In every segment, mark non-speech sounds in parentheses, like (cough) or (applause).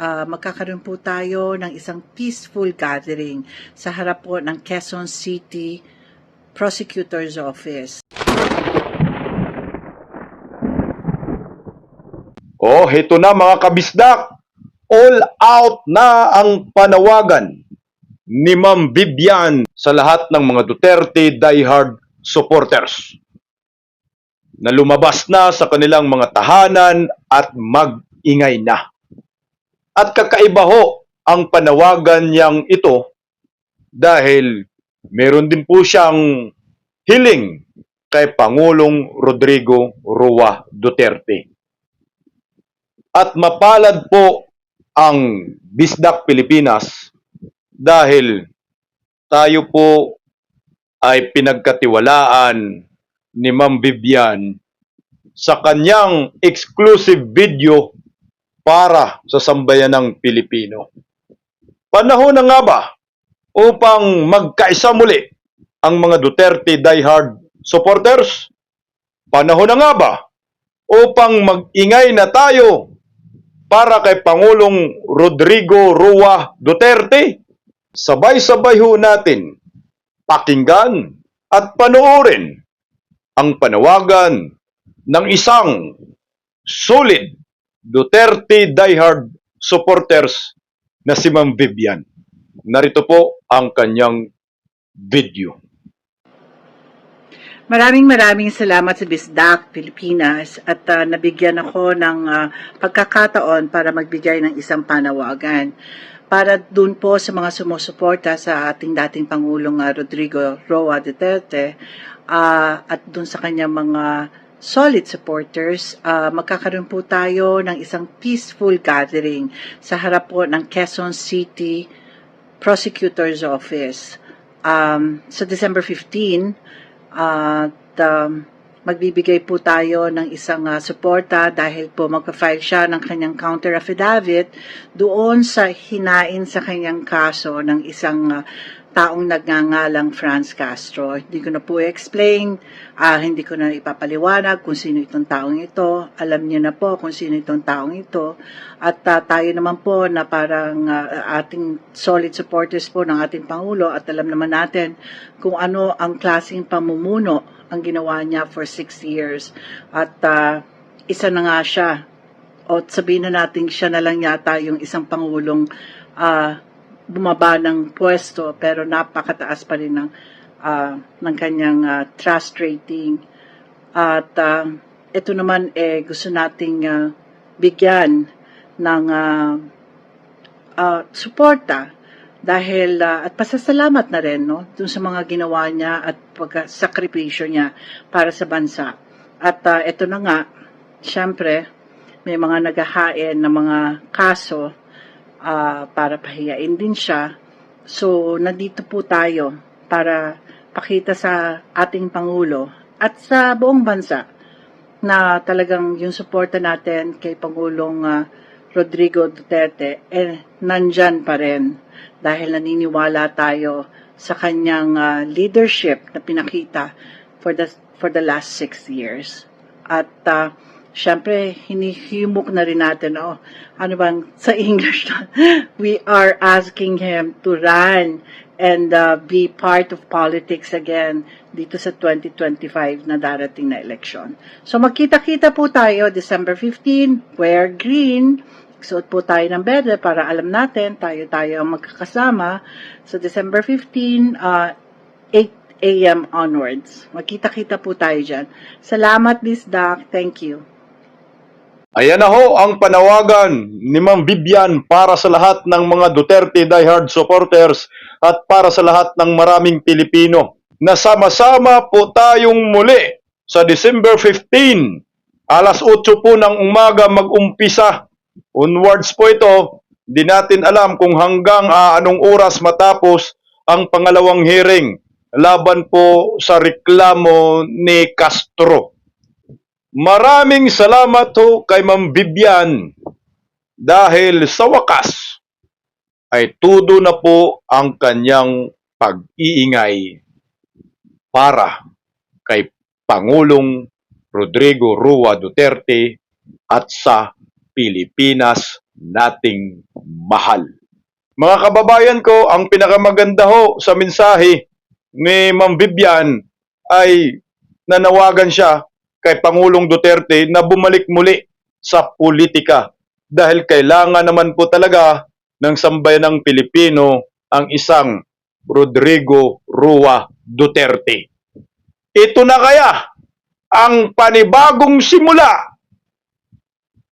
ah, magkakaroon po tayo ng isang peaceful gathering sa harap po ng Quezon City Prosecutor's Office. Oh, heto na mga kabisdak. All out na ang panawagan ni Ma'am Vivian sa lahat ng mga Duterte diehard supporters na lumabas na sa kanilang mga tahanan at mag-ingay na. At kakaiba ho ang panawagan niyang ito dahil meron din po siyang hiling kay Pangulong Rodrigo Roa Duterte. At mapalad po ang Bisdak Pilipinas dahil tayo po ay pinagkatiwalaan ni Ma'am Vivian sa kanyang exclusive video para sa sambayanang Pilipino. Panahon na nga ba upang magkaisa muli ang mga Duterte diehard supporters? Panahon na nga ba upang mag-ingay na tayo para kay Pangulong Rodrigo Roa Duterte. Sabay-sabay ho natin pakinggan at panoorin ang panawagan ng isang solid Duterte diehard supporters na si Ma'am Vivian. Narito po ang kanyang video. Maraming maraming salamat sa Bisdak Pilipinas at ah, nabigyan ako ng ah, pagkakataon para magbigay ng isang panawagan para dun po sa mga sumusuporta sa ating dating Pangulong ah, Rodrigo Roa Duterte ah, at dun sa kanyang mga solid supporters, ah, magkakaroon po tayo ng isang peaceful gathering sa harap po ng Quezon City Prosecutor's Office. Um, sa December 15, at um, magbibigay po tayo ng isang uh, suporta dahil po magpa-file siya ng kanyang counter affidavit doon sa hinain sa kanyang kaso ng isang uh, taong nagngangalang Franz Castro. Hindi ko na po i-explain, ah, hindi ko na ipapaliwanag kung sino itong taong ito. Alam niyo na po kung sino itong taong ito. At ah, tayo naman po na parang ah, ating solid supporters po ng ating Pangulo at alam naman natin kung ano ang klaseng pamumuno ang ginawa niya for six years. At ah, isa na nga siya, o sabihin na natin siya na lang yata yung isang Pangulong ah, bumaba ng pwesto pero napakataas pa rin ng, ah, ng kanyang ah, trust rating. At ah, ito naman eh gusto nating ah, bigyan ng ah, ah, suporta dahil ah, at pasasalamat na rin no dun sa mga ginawa niya at pagkasakripisyo niya para sa bansa. At ah, ito na nga, syempre, may mga naghahain ng mga kaso ah, para pahiyain din siya. So, nandito po tayo para pakita sa ating Pangulo at sa buong bansa na talagang yung suporta natin kay Pangulong ah, Rodrigo Duterte eh nandyan pa rin dahil naniniwala tayo sa kanyang ah, leadership na pinakita for the for the last six years. At ah, syempre, hinihimok na rin natin, oh, ano bang sa (laughs) English na, we are asking him to run and uh, be part of politics again dito sa 2025 na darating na eleksyon. So magkita-kita po tayo December 15, wear green, suot po tayo ng berde para alam natin tayo-tayo ang magkakasama sa December 15, uh, 8 a.m. onwards. Magkita-kita po tayo dyan. Salamat, Miss Doc. Thank you. Ayan na ho ang panawagan ni Ma'am Vivian para sa lahat ng mga Duterte diehard supporters at para sa lahat ng maraming Pilipino na sama-sama po tayong muli sa December 15, alas 8 po ng umaga mag-umpisa. Onwards po ito, di natin alam kung hanggang ah, anong oras matapos ang pangalawang hearing laban po sa reklamo ni Castro. Maraming salamat ho kay Ma'am Vivian dahil sa wakas ay tudo na po ang kanyang pag-iingay para kay Pangulong Rodrigo Rua Duterte at sa Pilipinas nating mahal. Mga kababayan ko, ang pinakamaganda ho sa mensahe ni Ma'am Vivian ay nanawagan siya kay Pangulong Duterte na bumalik muli sa politika dahil kailangan naman po talaga ng sambayanang Pilipino ang isang Rodrigo Rua Duterte. Ito na kaya ang panibagong simula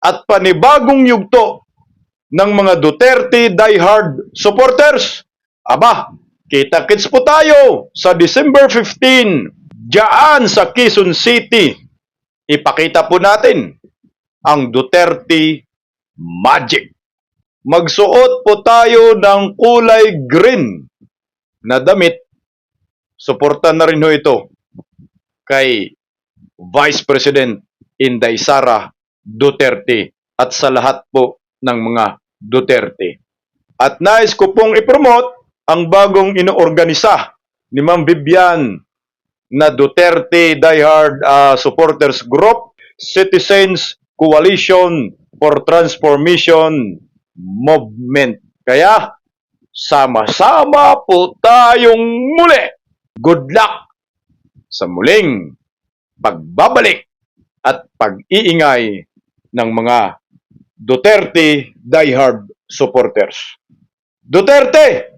at panibagong yugto ng mga Duterte diehard supporters. Aba, kita-kits po tayo sa December 15 diyan sa Quezon City. Ipakita po natin ang Duterte Magic. Magsuot po tayo ng kulay green na damit. Suporta na rin ho ito kay Vice President Inday Sara Duterte at sa lahat po ng mga Duterte. At nais ko pong ipromote ang bagong inoorganisa ni Ma'am Vivian na Duterte Diehard ah, Supporters Group, Citizens Coalition for Transformation Movement. Kaya, sama-sama po tayong muli. Good luck sa muling pagbabalik at pag-iingay ng mga Duterte diehard supporters. Duterte,